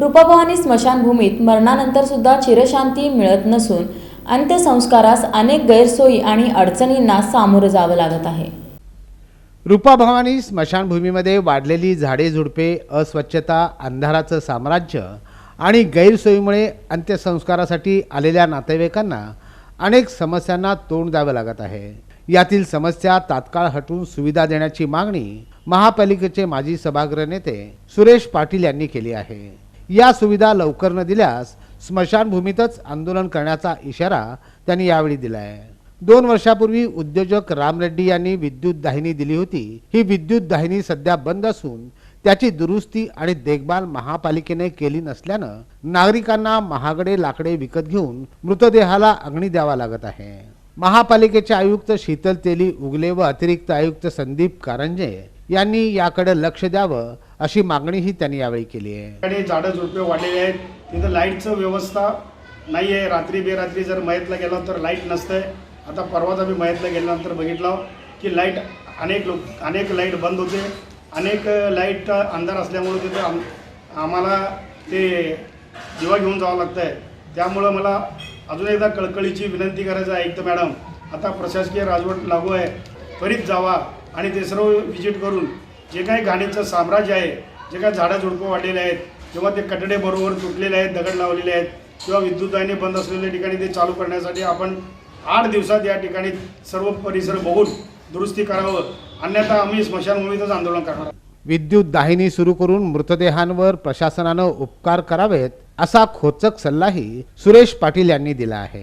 रूपाभवानी स्मशानभूमीत मरणानंतर सुद्धा चिरशांती मिळत नसून अंत्यसंस्कारास अनेक गैरसोयी आणि अडचणींना सामोरं जावं लागत आहे. रूपाभवानी स्मशानभूमीमध्ये वाढलेली झाडे झुडपे अस्वच्छता अंधाराचं साम्राज्य आणि गैरसोयीमुळे अंत्यसंस्कारासाठी आलेल्या नातेवाईकांना अनेक समस्यांना तोंड द्यावं लागत आहे. यातील समस्या तात्काळ हटवून सुविधा देण्याची मागणी महापालिकेचे माजी सभागृह नेते सुरेश पाटील यांनी केली आहे. या सुविधा लवकर न दिल्यास स्मशानभूमीतच आंदोलन करण्याचा इशारा त्यांनी यावेळी दिला आहे दोन वर्षापूर्वी उद्योजक राम रेड्डी यांनी विद्युत दाहिनी दिली होती. ही विद्युत दाहिनी सध्या बंद असून त्याची दुरुस्ती आणि देखभाल महापालिकेने केली नसल्यानं नागरिकांना महागडे लाकडे विकत घेऊन मृतदेहाला अग्नी द्यावा लागत आहे. महापालिकेचे आयुक्त शीतल तेली उगले व अतिरिक्त आयुक्त संदीप कारंजे यांनी याकडे लक्ष द्यावं अशी मागणीही त्यांनी यावेळी केली आहे. झाडं झुडपे वाढलेली आहेत. तिथं लाईटचं व्यवस्था नाही आहे. रात्री बेरात्री जर मयतला गेलो तर लाइट नसतंय. आता परवाच आम्ही मयतला गेल्यानंतर बघितलं की लाइट अनेक लोक अनेक लाइट बंद होते. अनेक लाइट अंधार असल्यामुळे तिथे आम आम्हाला ते दिवा घेऊन जावं लागतं आहे त्यामुळं मला अजून एकदा कळकळीची विनंती करायचं आहे तर मॅडम. आता प्रशासकीय राजवट लागू आहे. त्वरित जावा. आणि ते सर्व व्हिजिट करून जे काही घाणीचं साम्राज्य आहे जे काही झाडं झुडपं वाढलेले आहेत किंवा ते कटडे बरोबर तुटलेले आहेत दगड लावलेले आहेत किंवा विद्युत बंद असलेल्या ठिकाणी ते चालू करण्यासाठी आपण आठ दिवसात या ठिकाणी सर्व परिसर बघून दुरुस्ती करावं. अन्यथा आम्ही स्मशानभूमीतच आंदोलन करणार विद्युत दाहिनी सुरू करून मृतदेहांवर प्रशासनानं उपकार करावेत असा खोचक सल्लाही सुरेश पाटील यांनी दिला आहे.